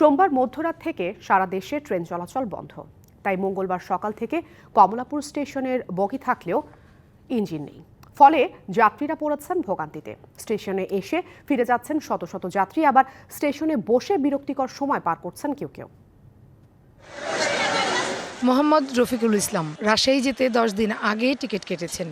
সোমবার মধ্যরাত থেকে সারা দেশে ট্রেন চলাচল বন্ধ। তাই মঙ্গলবার সকাল থেকে কমলাপুর স্টেশনের বগি থাকলেও ইঞ্জিন নেই। ফলে যাত্রীরা পড়েছেন ভোগান্তিতে। স্টেশনে এসে ফিরে যাচ্ছেন শত শত যাত্রী। আবার স্টেশনে বসে বিরক্তিকর সময় পার করছেন কেউ কেউ। মোহাম্মদ রফিকুল ইসলাম, রাজশাহী যেতে দশ দিন আগে টিকিট কেটেছেন।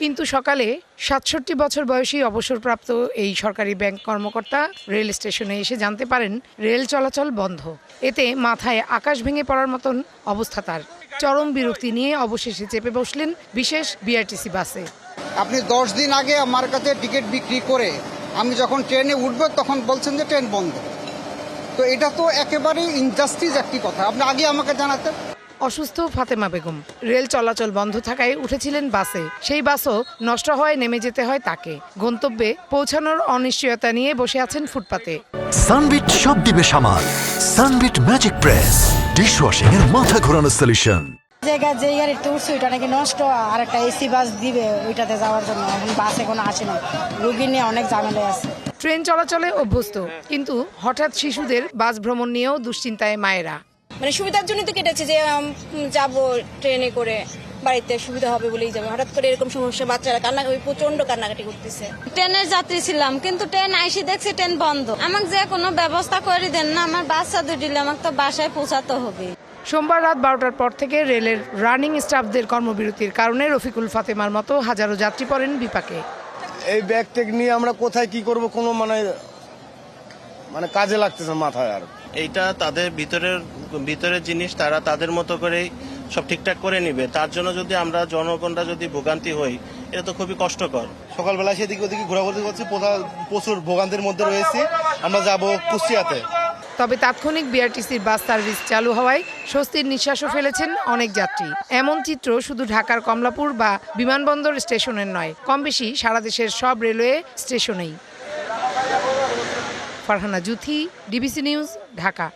কিন্তু সকালে সাতষট্টি বছর বয়সী অবসরপ্রাপ্ত এই সরকারি ব্যাংক কর্মকর্তা রেল স্টেশনে এসে জানতে পারেন, রেল চলাচল বন্ধ। এতে মাথায় আকাশ ভেঙে পড়ার মতন অবস্থা তার। চরম বিরক্তি নিয়ে অবশেষে চেপে বসলেন বিশেষ বিআরটিসি বাসে। আপনি দশ দিন আগে আমার কাছে টিকিট বিক্রি করে আমি যখন ট্রেনে উঠবো তখন বলছেন যে ট্রেন বন্ধ। তো এটা তো একেবারেই ইনজাস্টিস একটি কথা। আপনি আগে আমাকে জানাতেন। অসুস্থ ফাতেমা বেগম। রেল চলাচল বন্ধ থাকায় উঠেছিলেন বাসে। সেই বাসও নষ্ট হওয়ায় নেমে যেতে হয় তাকে। গন্তব্যে পৌঁছানোর অনিশ্চয়তা নিয়ে বসে আছেন ফুটপাতে। সানবিট সব দিবে সামাল। Sunbit magic press. ডিশওয়াশিং এর মাথা ঘোরানো সলিউশন জায়গা যে গাড়িতে উঠছে ওইটা নাকি নষ্ট। আর একটা এসি বাস দিবে ওইটাতে যাওয়ার জন্য। এখন বাস এখনও আসে না রুগী নিয়ে অনেক ঝামেলায় আছে। ট্রেন চলাচলে অভ্যস্ত। কিন্তু হঠাৎ শিশুদের বাস ভ্রমণ নিয়েও দুশ্চিন্তায় মায়েরা। মানে সুবিধার জন্য তো কেটেছে যে যাব ট্রেনে করে বাড়িতে সুবিধা হবে বলেই যাবে। হঠাৎ করে এরকম সমস্যা বাচ্চারা কান্না ওই প্রচণ্ড কান্নাকাটি করতেছে। ট্রেনের যাত্রী ছিলাম কিন্তু ট্রেন আইসি দেখছি ট্রেন বন্ধ। আমাকে যে কোনো ব্যবস্থা করে দেন না আমার বাচ্চা দুটিলে আমাকে তো বাসায় পৌঁছাতে হবে। সোমবার রাত বারোটার পর থেকে রেলের রানিং স্টাফদের কর্মবিরতির কারণে রফিকুল ফাতেমার মতো হাজারো যাত্রী পড়েন বিপাকে। এই ব্যাগ টেক নিয়ে আমরা কোথায় কি করব কোনো মানে মানে কাজে লাগতেছে মাথায় আর। এইটা তাদের ভিতরের ভিতরের জিনিস তারা তাদের মতো করেই সব ঠিকঠাক করে নিবে। তার জন্য যদি আমরা জনগণরা যদি ভোগান্তি হই এটা তো খুবই কষ্টকর। সকালবেলা সেদিকে ওদিকে ঘোরাঘুরি করছি প্রচুর ভোগান্তির মধ্যে রয়েছে। আমরা যাব কুষ্টিয়াতে। তবে তাৎক্ষণিক বিআরটিসির বাস সার্ভিস চালু হওয়ায় স্বস্তির নিঃশ্বাসও ফেলেছেন অনেক যাত্রী। এমন চিত্র শুধু ঢাকার কমলাপুর বা বিমানবন্দর স্টেশনের নয় কম বেশি সারা দেশের সব railway স্টেশনেই। Farhana Juthi DBC news Dhaka.